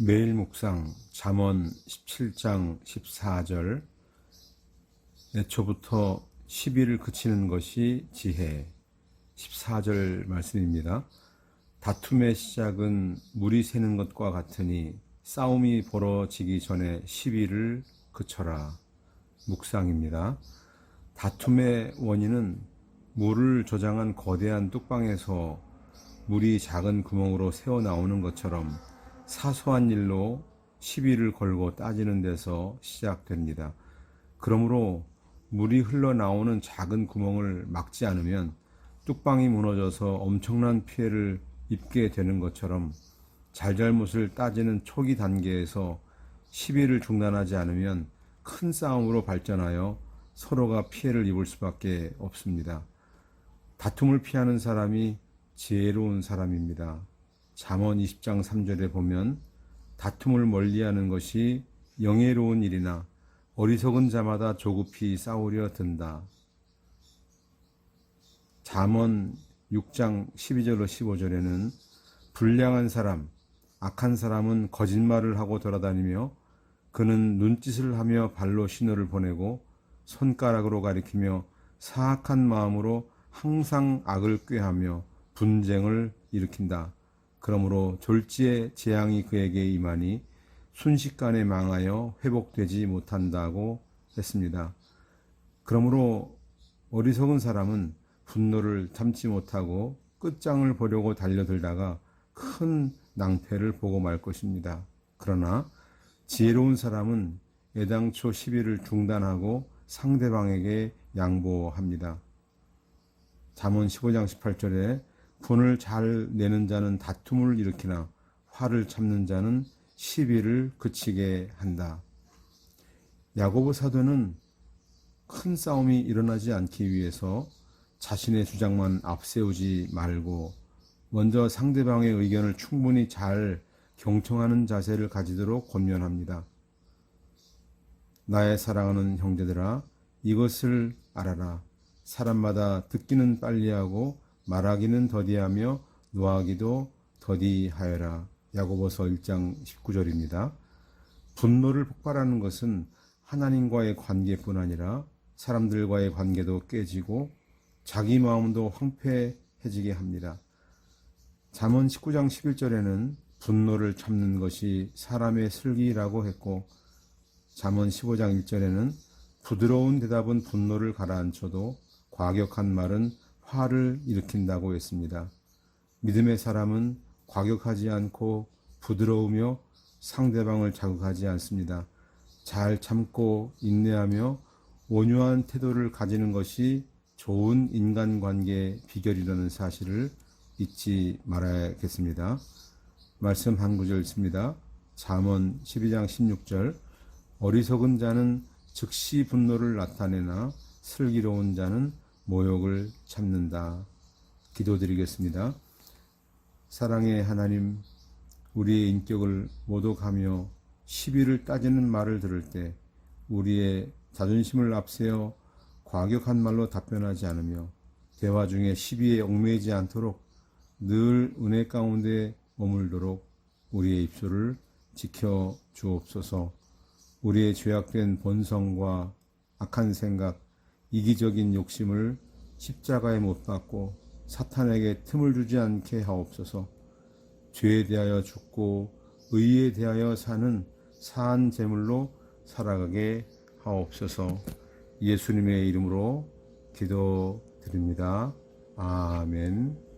매일 묵상 잠언 17장 14절 애초부터 시비를 그치는 것이 지혜 14절 말씀입니다. 다툼의 시작은 물이 새는 것과 같으니 싸움이 벌어지기 전에 시비를 그쳐라 묵상입니다. 다툼의 원인은 물을 저장한 거대한 뚝방에서 물이 작은 구멍으로 새어 나오는 것처럼 사소한 일로 시비를 걸고 따지는 데서 시작됩니다. 그러므로 물이 흘러나오는 작은 구멍을 막지 않으면 뚝방이 무너져서 엄청난 피해를 입게 되는 것처럼 잘잘못을 따지는 초기 단계에서 시비를 중단하지 않으면 큰 싸움으로 발전하여 서로가 피해를 입을 수밖에 없습니다. 다툼을 피하는 사람이 지혜로운 사람입니다. 잠언 20장 3절에 보면 다툼을 멀리하는 것이 영예로운 일이나 어리석은 자마다 조급히 싸우려 든다. 잠언 6장 12절로 15절에는 불량한 사람, 악한 사람은 거짓말을 하고 돌아다니며 그는 눈짓을 하며 발로 신호를 보내고 손가락으로 가리키며 사악한 마음으로 항상 악을 꾀하며 분쟁을 일으킨다. 그러므로 졸지의 재앙이 그에게 임하니 순식간에 망하여 회복되지 못한다고 했습니다. 그러므로 어리석은 사람은 분노를 참지 못하고 끝장을 보려고 달려들다가 큰 낭패를 보고 말 것입니다. 그러나 지혜로운 사람은 애당초 시비를 중단하고 상대방에게 양보합니다. 잠언 15장 18절에 분을 잘 내는 자는 다툼을 일으키나 화를 참는 자는 시비를 그치게 한다. 야고보 사도는 큰 싸움이 일어나지 않기 위해서 자신의 주장만 앞세우지 말고 먼저 상대방의 의견을 충분히 잘 경청하는 자세를 가지도록 권면합니다. 나의 사랑하는 형제들아 이것을 알아라. 사람마다 듣기는 빨리하고 말하기는 더디하며 노하기도 더디하여라. 야고보서 1장 19절입니다. 분노를 폭발하는 것은 하나님과의 관계뿐 아니라 사람들과의 관계도 깨지고 자기 마음도 황폐해지게 합니다. 잠언 19장 11절에는 분노를 참는 것이 사람의 슬기라고 했고 잠언 15장 1절에는 부드러운 대답은 분노를 가라앉혀도 과격한 말은 화를 일으킨다고 했습니다. 믿음의 사람은 과격하지 않고 부드러우며 상대방을 자극하지 않습니다. 잘 참고 인내하며 온유한 태도를 가지는 것이 좋은 인간관계의 비결이라는 사실을 잊지 말아야겠습니다. 말씀 한 구절 있습니다. 잠언 12장 16절 어리석은 자는 즉시 분노를 나타내나 슬기로운 자는 모욕을 참는다. 기도드리겠습니다. 사랑의 하나님, 우리의 인격을 모독하며 시비를 따지는 말을 들을 때 우리의 자존심을 앞세워 과격한 말로 답변하지 않으며 대화 중에 시비에 얽매이지 않도록 늘 은혜 가운데 머물도록 우리의 입술을 지켜 주옵소서. 우리의 죄악된 본성과 악한 생각, 이기적인 욕심을 십자가에 못 박고 사탄에게 틈을 주지 않게 하옵소서. 죄에 대하여 죽고 의에 대하여 사는 사한 제물로 살아가게 하옵소서. 예수님의 이름으로 기도드립니다. 아멘.